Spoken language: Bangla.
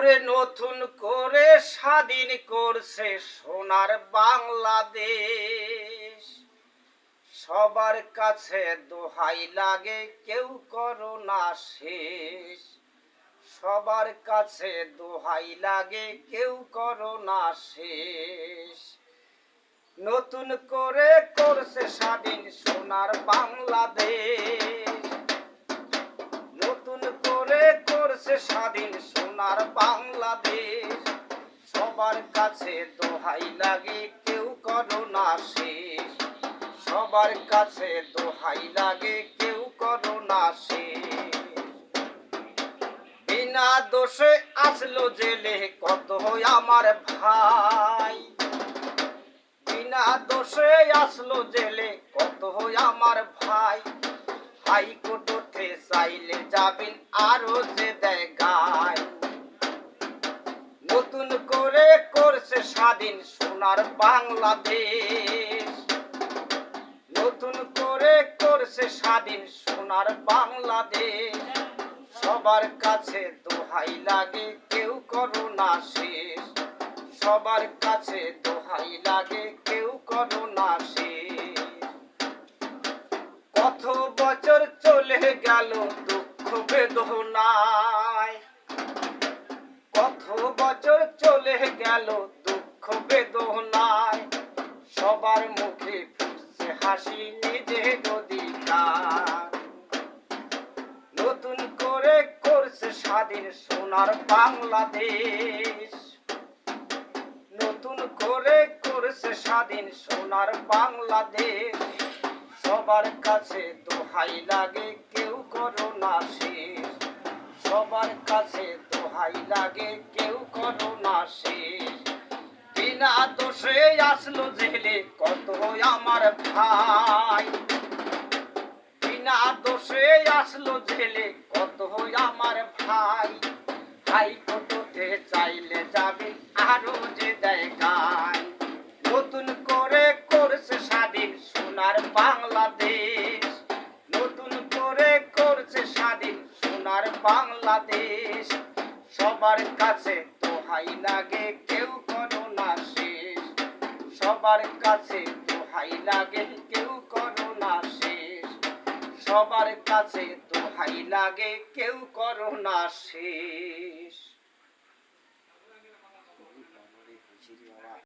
ওরে নতুন করে স্বাধীন করছে সোনার বাংলাদেশ। সবার কাছে দোহাই লাগে কেউ করো না শেষ। সবার কাছে দোহাই লাগে কেউ করো না শেষ। নতুন করে করছে স্বাধীন সোনার বাংলাদেশ। সোনার বাংলাদেশ, সবার কাছে দোহাই লাগে, কেউ করো না শেষ। সবার কাছে দোহাই লাগে, কেউ করো না বিনা দোষে আসলো জেলে, কত আমার ভাই। বিনা দোষে আসলো জেলে, কত আমার ভাই। হাইকোর্ট চাইলে যাবেন আরও যে স্বাধীন সোনার বাংলাদেশ। নতুন করে করছে স্বাধীন সোনার বাংলাদেশ। সবার কাছে দোহাই লাগে, কেউ করো না শেষ। সবার কাছে দোহাই লাগে, কেউ করো না শেষ। কত বছর চলে গেল দুঃখ বেদনায়। কত বছর চলে গেল সবার মুখে ফুটছে হাসি অধিকার নতুন করে করছে স্বাধীন সোনার বাংলাদেশ। নতুন করে করছে স্বাধীন সোনার বাংলাদেশ। সবার কাছে দোহাই লাগে, কেউ করো না শেষ। সবার কাছে দোহাই লাগে, কেউ করো না শেষ। আসলো জেলে, কত আমার ভাই। বিনা দোষে আসলো জেলে, কত আমার ভাই। হাইকোর্টে চাইলে যাবে, আরও যে দেয় গায় নতুন করে করছে স্বাধীন সোনার বাংলাদেশ। নতুন করে করছে স্বাধীন সোনার বাংলাদেশ। সবার কাছে দোহাই লাগে, কেউ করো না সবার কাছে দোহাই লাগে, কেউ করো না শেষ। সবার কাছে দোহাই লাগে, কেউ করো না শেষ।